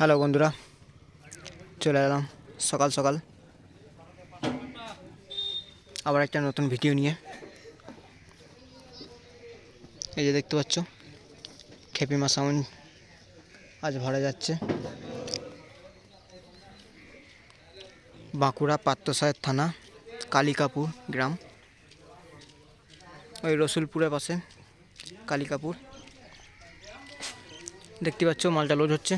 Hello বন্ধুরা, চলে এলাম সকাল সকাল। আবার একটা নতুন ভিডিও নিয়ে। এই যে দেখতে পাচ্ছ খেপিমা সাউন্ড আজ ভরা যাচ্ছে। বাঁকুড়া পাত্রসাহেব থানা, কালিকাপুর গ্রাম। ওই রসুলপুরের পাশে, কালিকাপুর। দেখতে পাচ্ছ, মালটা লোড হচ্ছে।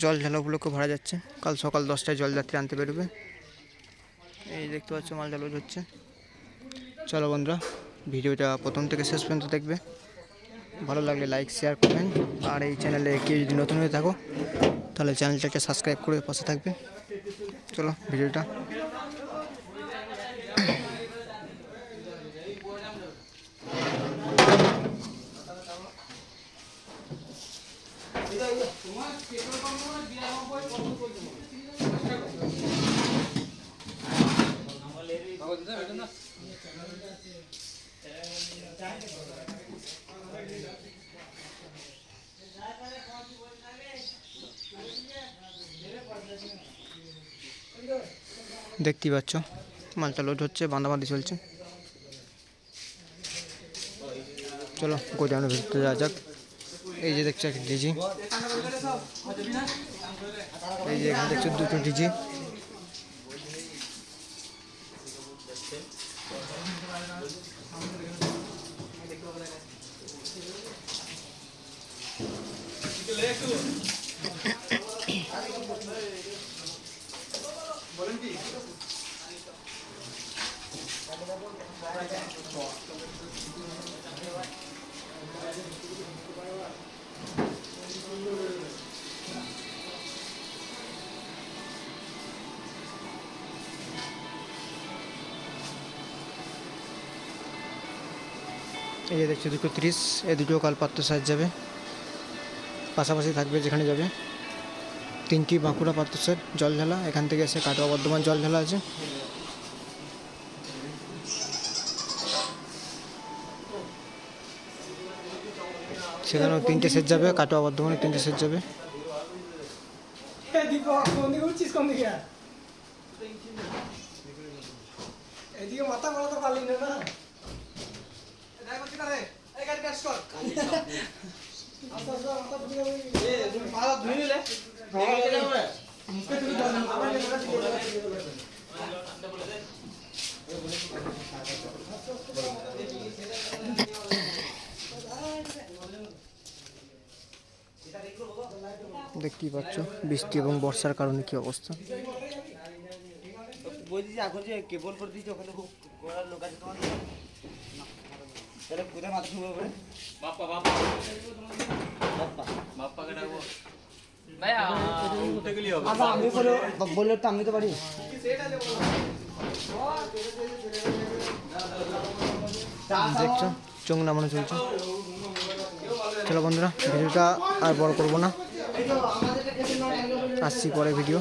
জল ঝালাগুলোকে ভরা যাচ্ছে। কাল সকাল দশটায় জলযাত্রী আনতে বেরোবে। এই দেখতে পাচ্ছ মাল লোড হচ্ছে। চলো বন্ধুরা, ভিডিওটা প্রথম থেকে শেষ পর্যন্ত দেখবে। ভালো লাগলে লাইক শেয়ার করবেন আর এই চ্যানেলে কেউ যদি নতুন হয়ে থাকো, তাহলে চ্যানেলটাকে সাবস্ক্রাইব করে পাশে থাকবে। চলো, ভিডিওটা দেখতেই পাচ্ছ মালটা লোড হচ্ছে বাঁধাবাঁধি চলছে। চলো গোডাউনের ভিতরে যাওয়া যাক। এই যে দেখছ একটা ডিজি। এই যে এখানে দেখছ দুটো ডিজি। এই যে দেখছ, দুটো তিরিশ, এই দুটো কাল পাত্র সাইজ যাবে। পাশাপাশি থাকবে যেখানে যাবে তিনটি বাঁকুড়া পাত্র সেট জল ঢালা এখান থেকে এসে কাটোয়া বর্ধমান জল ঢালা আছে। সেখানেও তিনটে সেট যাবে, কাটোয়া বর্ধমানে তিনটে সেট যাবে। এদিকে মাথা মারাতে পারলি না না আস্তে মাথা ফুটে যাবে। দেখতেই পাচ্ছ বৃষ্টি এবং বর্ষার কারণে কি অবস্থা। আচ্ছা আমি বলে বললে তো আমি তো পারি। দেখছ চোখ নামানো চলছে। চলো বন্ধুরা ভিডিওটা আর বড় করব না। আসছি পরে ভিডিও